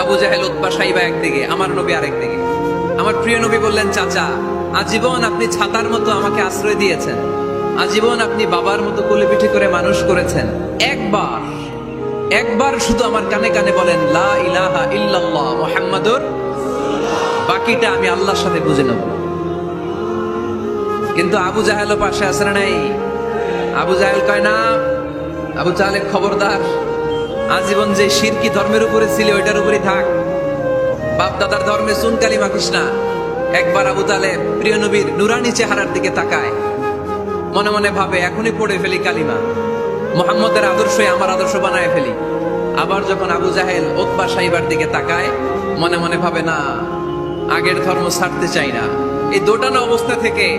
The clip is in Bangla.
আবু জাহেল উৎপা সাইবা একদিকে আমার নবী আরেকদিকে আমার প্রিয় নবী বললেন, চাচা, আজীবন আপনি ছাতার মতো আমাকে আশ্রয় দিয়েছেন। আজীবন আপনি বাবার মতো কোলে পিঠে করে মানুষ করেছেন। একবার একবার শুধু আমার কানে কানে বলেন, লা ইলাহা ইল্লাল্লাহ মুহাম্মাদুর বাকিটা আমি আল্লাহর সাথে বুঝে নেব। কিন্তু আবু জাহেলও পাশে না নাই? আবু জাহেল কয়, না, আবু জাহেল খবরদার। আজীবন যে শিরকি ধর্মের উপরে ছিল, ওইটার উপরে থাক। বাপ দাদার ধর্মে সুন কালিমা কৃষ্ণা। একবার আবু তালেব প্রিয় নবীর নুরানি চেহারার দিকে তাকায়। মনে মনে ভাবে, এখনই পড়ে ফেলি কালিমা। মোহাম্মদের আদর্শই আমার আদর্শ বানায় ফেলি। আবার যখন আবু জাহেল ওতবা সাহিবার দিকে তাকায়, মনে মনে ভাবে, না, আগের ধর্ম ছাড়তে চাই না। এই দোটানো অবস্থা থেকে